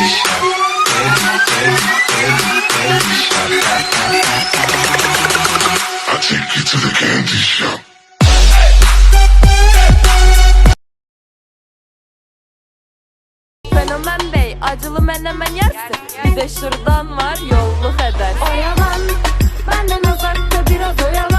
Take you bey acılı menemen yersin. Bir şuradan var yolluk eder. Oyalan Benden uzakta biraz oyalan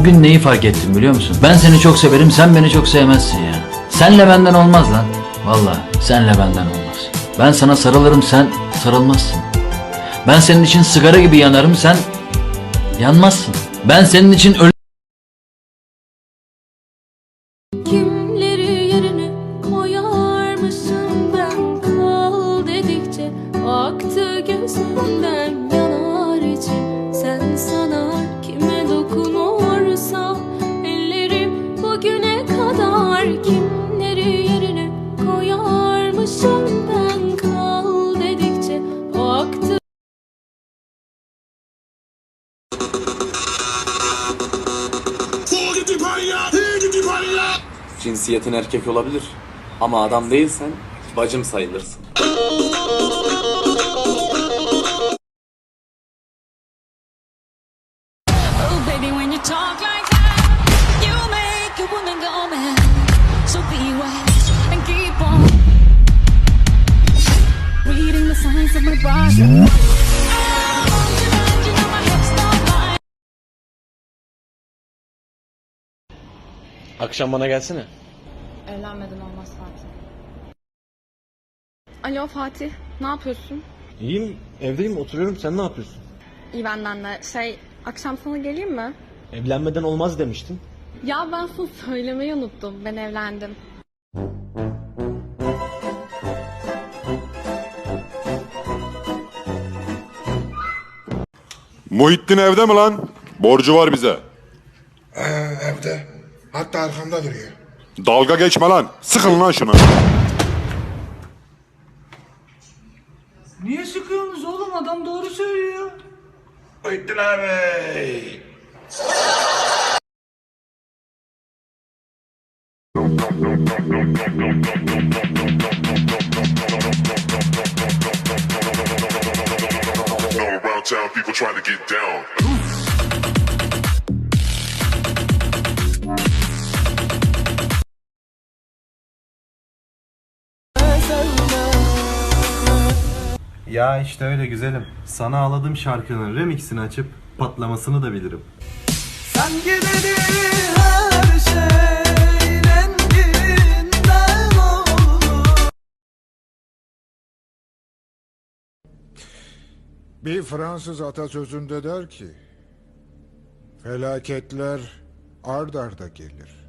Bugün neyi fark ettim biliyor musun? Ben seni çok severim, sen beni çok sevmezsin ya. Senle benden olmaz lan. Vallahi senle benden olmaz. Ben sana sarılırım, sen sarılmazsın. Ben senin için sigara gibi yanarım, sen yanmazsın. Ben senin için öl Kimleri yerine koyarmışım ben Kal dedikçe aktı gözümden Cinsiyetin erkek olabilir. Ama adam değilsen bacım sayılırsın. Oh, Akşam bana gelsene. Evlenmeden olmaz Fatih. Alo Fatih, ne yapıyorsun? İyiyim, evdeyim, oturuyorum. Sen ne yapıyorsun? İyi benden de. Şey, akşam sana geleyim mi? Evlenmeden olmaz demiştin. Ya ben sana söylemeyi unuttum. Ben evlendim. Muhittin evde mi lan? Borcu var bize. Ee, evde. Hatta arkamda duruyor. Dalga geçme lan. Sıkın lan şuna. Niye sıkıyorsunuz oğlum? Adam doğru söylüyor. Muhittin abi. Town, people trying to get Ya işte öyle güzelim. Sana ağladığım şarkının remixini açıp patlamasını da bilirim. Sanki dedi her şey renginden. Bir Fransız atasözünde der ki, felaketler ard arda gelir.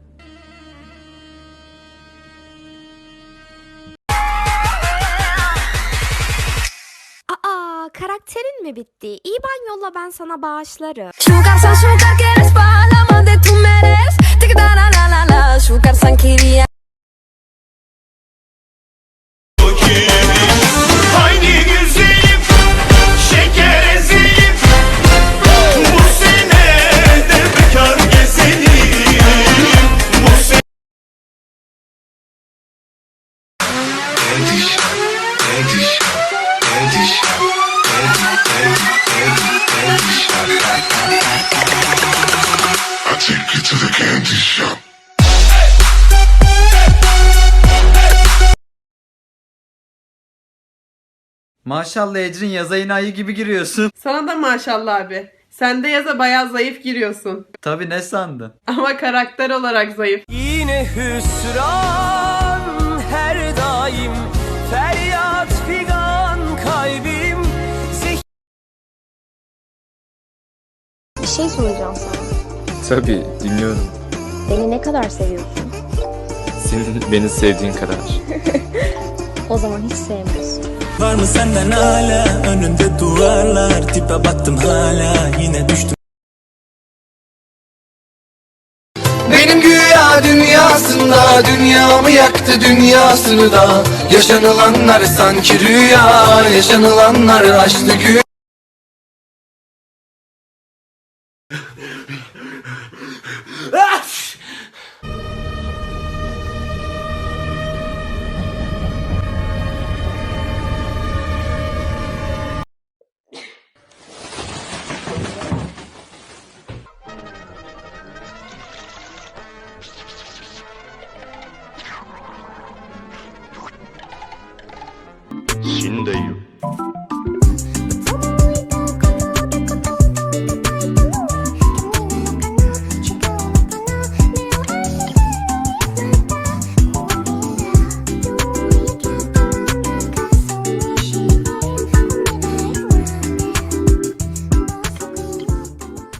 Karakterin mi bitti? İban yolla ben sana bağışlarım. Sugar san sugar Maşallah Ecrin yaz ayına ayı gibi giriyorsun. Sana da maşallah abi Sen de yaza bayağı zayıf giriyorsun Tabi ne sandın? Ama karakter olarak zayıf Yine hüsran her daim Feryat figan kalbim Bir şey soracağım sana. Tabii dinliyorum. Beni ne kadar seviyorsun? Senin beni sevdiğin kadar. O zaman hiç sevmiyorsun. Var mı senden hala? Önünde duvarlar Tipe baktım hala. Yine düştüm. Benim güya dünyasında Dünyamı yaktı dünyasını da. Yaşanılanlar sanki rüya Yaşanılanlar açtı güya Ah! 死んでいる。